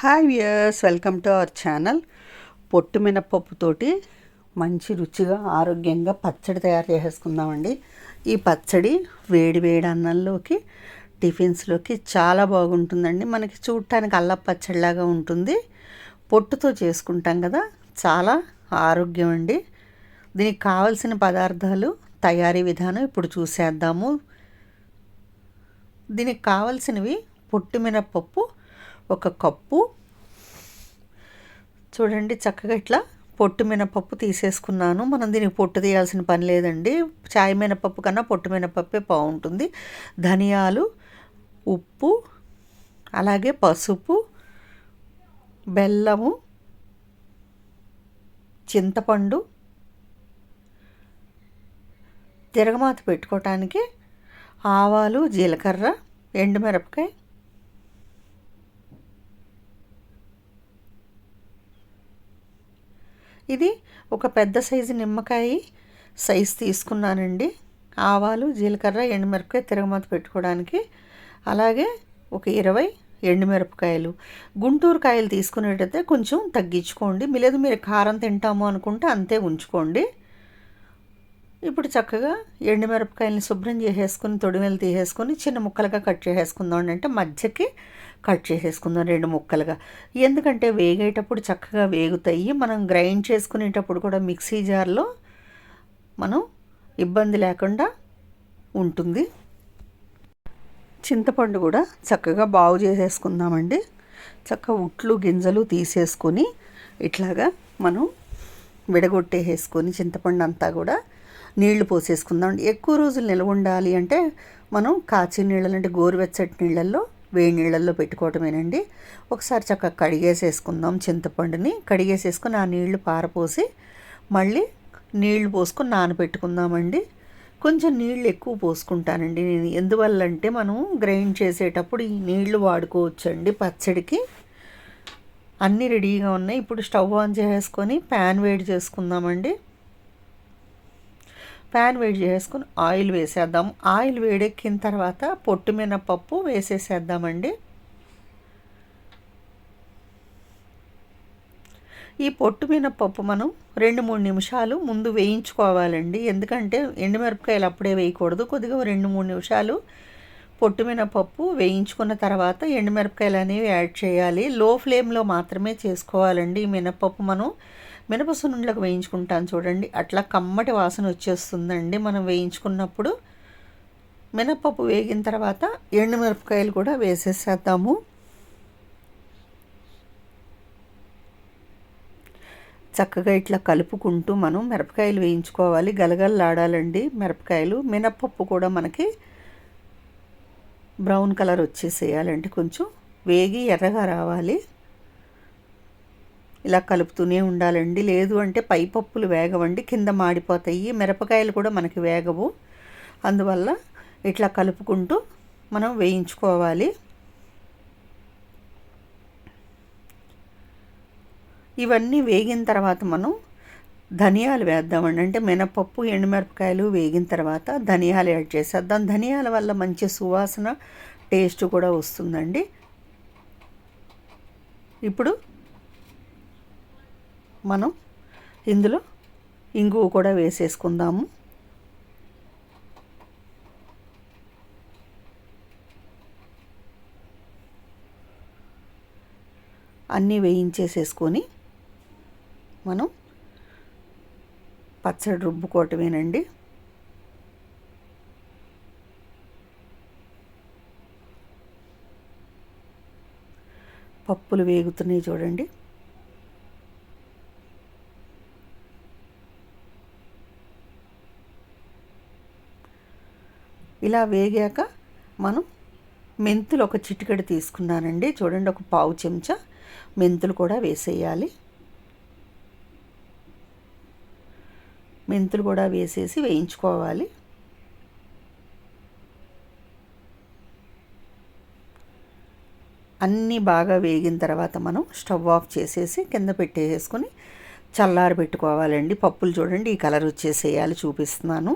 Hi viewers welcome to our channel. పొట్టు మినపప్పుతోటి మంచి రుచిగా ఆరోగ్యంగా పచ్చడి తయారు చేసేసుకుందామండి. ఈ పచ్చడి వేడి వేడి అన్నంలోకి టిఫిన్స్లోకి చాలా బాగుంటుందండి. మనకి చూడటానికి అల్ల పచ్చడిలాగా ఉంటుంది. పొట్టుతో చేసుకుంటాం కదా చాలా ఆరోగ్యం అండి. దీనికి కావలసిన పదార్థాలు తయారీ విధానం ఇప్పుడు చూసేద్దాము. దీనికి కావలసినవి పొట్టు మినపప్పు ఒక కప్పు. చూడండి చక్కగా ఇట్లా పొట్టు మినపప్పు తీసేసుకున్నాను. మనం దీనికి పొట్టు తీయాల్సిన పని లేదండి. చాయ్ మినపప్పు కన్నా పొట్టు మినపప్పే బాగుంటుంది. ధనియాలు ఉప్పు అలాగే పసుపు బెల్లము చింతపండు తిరగమాత పెట్టుకోవటానికి ఆవాలు జీలకర్ర ఎండుమిరపకాయ ఇది ఒక పెద్ద సైజు నిమ్మకాయ సైజు తీసుకున్నానండి. ఆవాలు జీలకర్ర ఎండుమిరపకాయ తిరగమాత పెట్టుకోవడానికి. అలాగే ఒక ఇరవై ఎండుమిరపకాయలు. గుంటూరు కాయలు తీసుకునేటైతే కొంచెం తగ్గించుకోండి. లేదు మీరు కారం తింటాము అనుకుంటే అంతే ఉంచుకోండి. ఇప్పుడు చక్కగా ఎండుమిరపకాయలని శుభ్రం చేసేసుకుని తొడిమెలు తీసేసుకొని చిన్న ముక్కలుగా కట్ చేసేసుకుందాం అంటే మధ్యకి కట్ చేసేసుకుందాం రెండు ముక్కలుగా. ఎందుకంటే వేగేటప్పుడు చక్కగా వేగుతాయి. మనం గ్రైండ్ చేసుకునేటప్పుడు కూడా మిక్సీ జార్లో మనం ఇబ్బంది లేకుండా ఉంటుంది. చింతపండు కూడా చక్కగా బాగు చేసేసుకుందామండి. చక్కగా ఉట్లు గింజలు తీసేసుకొని ఇట్లాగా మనం విడగొట్టేసేసుకొని చింతపండు అంతా కూడా నీళ్ళు పోసేసుకుందాం ఎక్కువ రోజులు నిల్వ ఉండాలి అంటే మనం కాచి నీళ్ళలో అంటే గోరువెచ్చటి నీళ్ళల్లో వేడి నీళ్ళల్లో పెట్టుకోవటమేనండి. ఒకసారి చక్కగా కడిగేసేసుకుందాం చింతపండుని. కడిగేసేసుకుని ఆ నీళ్ళు పారపోసి మళ్ళీ నీళ్ళు పోసుకొని నానబెట్టుకుందామండి కొంచెం నీళ్ళు ఎక్కువ పోసుకుంటానండి నేను. ఎందువల్ల అంటే మనం గ్రైండ్ చేసేటప్పుడు ఈ నీళ్ళు వాడుకోవచ్చండి పచ్చడికి. అన్నీ రెడీగా ఉన్నాయి. ఇప్పుడు స్టవ్ ఆన్ చేసుకొని ప్యాన్ వేడి చేసుకుందామండి. ప్యాన్ వేడి చేసుకుని ఆయిల్ వేసేద్దాం. ఆయిల్ వేడెక్కిన తర్వాత పొట్టు మినపప్పు వేసేసేద్దామండి. ఈ పొట్టు మినపప్పు మనం రెండు మూడు నిమిషాలు ముందు వేయించుకోవాలండి. ఎందుకంటే ఎండుమిరపకాయలు అప్పుడే వేయకూడదు. కొద్దిగా రెండు మూడు నిమిషాలు పొట్టు మినపప్పు వేయించుకున్న తర్వాత ఎండుమిరపకాయలు అనేవి యాడ్ చేయాలి. లో ఫ్లేమ్లో మాత్రమే చేసుకోవాలండి ఈ మినపప్పు మనం. మినప సున్నుండలకు వేయించుకుంటాను చూడండి. అట్లా కమ్మటి వాసన వచ్చేస్తుందండి. మనం వేయించుకున్నప్పుడు మినపప్పు వేగిన తర్వాత ఎండుమిరపకాయలు కూడా వేసేసేద్దాము. చక్కగా ఇట్లా కలుపుకుంటూ మనం మిరపకాయలు వేయించుకోవాలి. గలగలలాడాలండి మిరపకాయలు. మినపప్పు కూడా మనకి బ్రౌన్ కలర్ వచ్చేసేయాలంటే కొంచెం వేగి ఎర్రగా రావాలి. ఇలా కలుపుతూనే ఉండాలండి. లేదు అంటే పైపప్పులు వేగవండి కింద మాడిపోతాయి. మిరపకాయలు కూడా మనకి వేగవు. అందువల్ల ఇట్లా కలుపుకుంటూ మనం వేయించుకోవాలి. ఇవన్నీ వేగిన తర్వాత మనం ధనియాలు వేద్దామండి. అంటే మినపప్పు ఎండుమిరపకాయలు వేగిన తర్వాత ధనియాలు యాడ్ చేసేద్దాం. ధనియాల వల్ల మంచి సువాసన టేస్ట్ కూడా వస్తుందండి. ఇప్పుడు మనం ఇందులో ఇంగువ కూడా వేసేసుకుందాము. అన్నీ వేయించేసేసుకొని మనం పచ్చడి రుబ్బుకోవటమేనండి. పప్పులు వేగుతున్నాయి చూడండి. ఇలా వేగాక మనం మెంతులు ఒక చిటికెడు తీసుకున్నానండి. చూడండి ఒక పావు చెంచా మెంతులు కూడా వేసేయాలి. మెంతులు కూడా వేసేసి వేయించుకోవాలి. అన్నీ బాగా వేగిన తర్వాత మనం స్టవ్ ఆఫ్ చేసేసి కింద పెట్టేసుకొని చల్లారి పెట్టుకోవాలండి పప్పులు చూడండి ఈ కలర్ వచ్చేసేయాలి చూపిస్తున్నాను.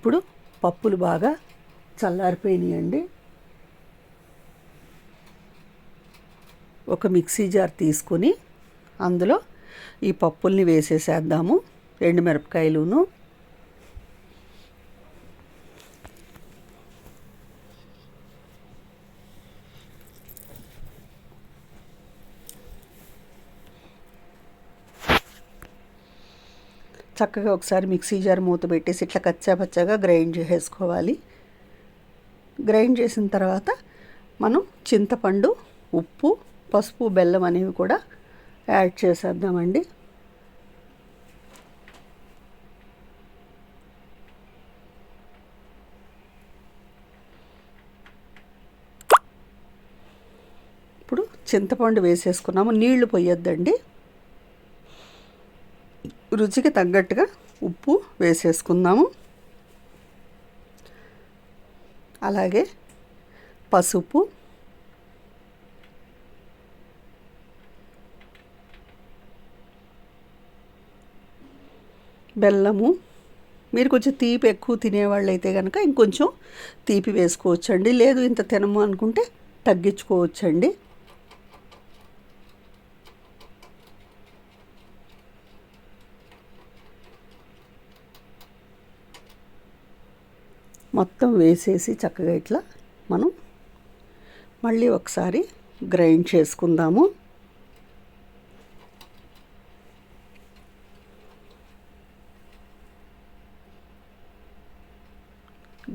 ఇప్పుడు పప్పులు బాగా చల్లారిపోయినాయండి. ఒక మిక్సీ జార్ తీసుకొని అందులో ఈ పప్పుల్ని వేసేసేద్దాము. ఎండుమిరపకాయలును చక్కగా ఒకసారి మిక్సీ జార్ మూత పెట్టేసి ఇట్లా కచ్చాపచ్చాగా గ్రైండ్ చేసేసుకోవాలి. గ్రైండ్ చేసిన తర్వాత మనం చింతపండు ఉప్పు పసుపు బెల్లం అనేవి కూడా యాడ్ చేసేద్దామండి. ఇప్పుడు చింతపండు వేసేసుకున్నాము. నీళ్ళు పోయొద్దండి. రుచికి తగ్గట్టుగా ఉప్పు వేసేసుకుందాము. అలాగే పసుపు బెల్లము. మీరు కొంచెం తీపి ఎక్కువ తినేవాళ్ళు అయితే కనుక ఇంకొంచెం తీపి వేసుకోవచ్చండి. లేదు ఇంత తినము అనుకుంటే తగ్గించుకోవచ్చండి. మొత్తం వేసేసి చక్కగా ఇట్లా మనం మళ్ళీ ఒకసారి గ్రైండ్ చేసుకుందాము.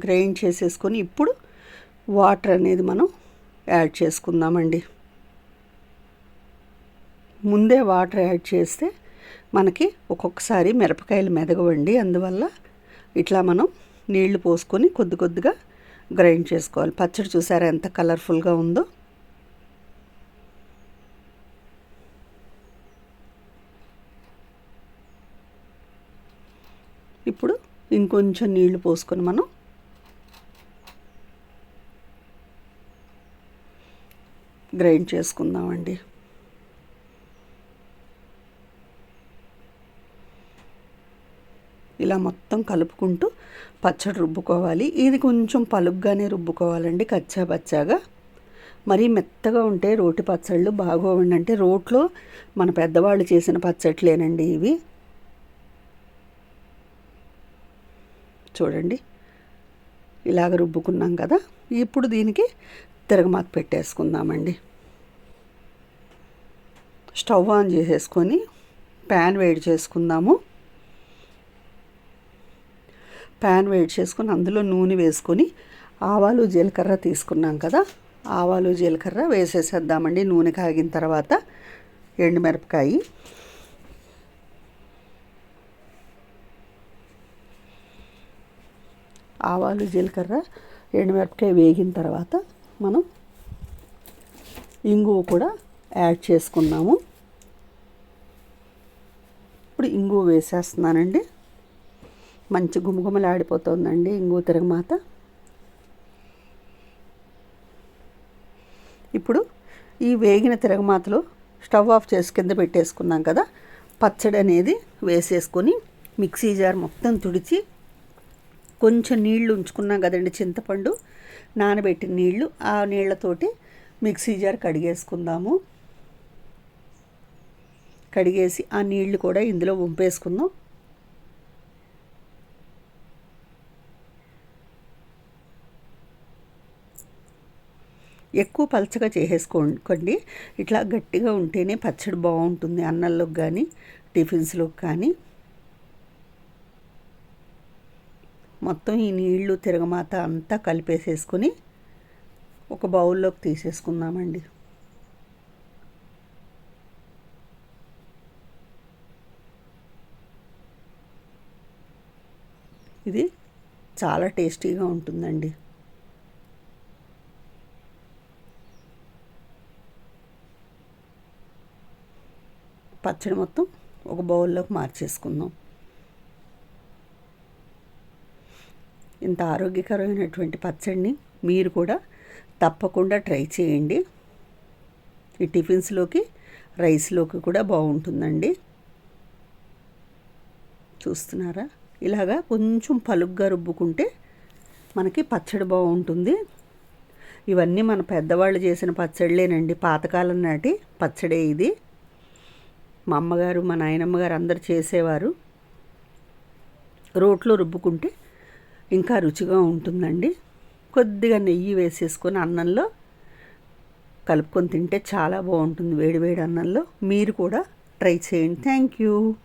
గ్రైండ్ చేసేసుకొని ఇప్పుడు వాటర్ అనేది మనం యాడ్ చేసుకుందామండి. ముందే వాటర్ యాడ్ చేస్తే మనకి ఒక్కొక్కసారి మిరపకాయలు మెదగవండి. అందువల్ల ఇట్లా మనం నీళ్ళు పోసుకొని కొద్ది కొద్దిగా గ్రైండ్ చేసుకోవాలి. పచ్చడి చూసారా ఎంత కలర్ఫుల్గా ఉందో? ఇప్పుడు ఇంకొంచెం నీళ్ళు పోసుకొని మనం గ్రైండ్ చేసుకుందామండి. ఇలా మొత్తం కలుపుకుంటూ పచ్చడి రుబ్బుకోవాలి. ఇది కొంచెం పలుగ్గానే రుబ్బుకోవాలండి కచ్చా పచ్చాగా. మరీ మెత్తగా ఉంటే రోటి పచ్చళ్ళు బాగోవండి. అంటే రోట్లో మన పెద్దవాళ్ళు చేసిన పచ్చట్లేనండి ఇవి. చూడండి. ఇలాగ రుబ్బుకున్నాం కదా. ఇప్పుడు దీనికి తిరగమాత పెట్టేసుకుందామండి. స్టవ్ ఆన్ చేసేసుకొని ప్యాన్ వేడి చేసుకుందాము. ప్యాన్ వేడి చేసుకొని అందులో నూనె వేసుకొని ఆవాలు జీలకర్ర తీసుకున్నాం కదా ఆవాలు జీలకర్ర వేసేసేద్దామండి. నూనె కాగిన తర్వాత ఎండుమిరపకాయ. ఆవాలు జీలకర్ర ఎండుమిరపకాయ వేగిన తర్వాత మనం ఇంగువ కూడా యాడ్ చేసుకున్నాము. ఇప్పుడు ఇంగువ వేసేస్తున్నానండి. మంచి గుమగుమలాడిపోతుందండి ఇంగువ తిరగమాత ఇప్పుడు ఈ వేగిన తిరగమాతలో స్టవ్ ఆఫ్ చేసి కింద పెట్టేసుకున్నాం కదా పచ్చడి అనేది వేసేసుకొని మిక్సీ జార్ మొత్తం తుడిచి కొంచెం నీళ్ళు ఉంచుకున్నాం కదండి చింతపండు నానబెట్టిన నీళ్ళు ఆ నీళ్ళతోటి మిక్సీ జార్ కడిగేసుకుందాము. కడిగేసి ఆ నీళ్ళు కూడా ఇందులో వంపేసుకుందాం. ఎక్కువ పలచగా చేసేసుకోండి. ఇట్లా గట్టిగా ఉంటేనే పచ్చడి బాగుంటుంది అన్నంలోకి కానీ టిఫిన్స్లోకి కానీ. మొత్తం ఈ నీళ్ళు తిరగమాత అంతా కలిపేసేసుకొని ఒక బౌల్లోకి తీసేసుకుందామండి. ఇది చాలా టేస్టీగా ఉంటుందండి. పచ్చడి మొత్తం ఒక బౌల్లోకి మార్చేసుకుందాం. ఇంత ఆరోగ్యకరమైనటువంటి పచ్చడిని మీరు కూడా తప్పకుండా ట్రై చేయండి. ఈ టిఫిన్స్లోకి రైస్లోకి కూడా బాగుంటుందండి. చూస్తున్నారా? ఇలాగా కొంచెం పలుగ్గా రుబ్బుకుంటే మనకి పచ్చడి బాగుంటుంది. ఇవన్నీ మన పెద్దవాళ్ళు చేసిన పచ్చళ్ళేనండి. పాతకాలం నాటి పచ్చడే ఇది. మా అమ్మగారు మా నాయనమ్మ గారు అందరు చేసేవారు. రోట్లో రుబ్బుకుంటే ఇంకా రుచిగా ఉంటుందండి. కొద్దిగా నెయ్యి వేసేసుకొని అన్నంలో కలుపుకొని తింటే చాలా బాగుంటుంది వేడివేడి అన్నంలో. మీరు కూడా ట్రై చేయండి. Thank you.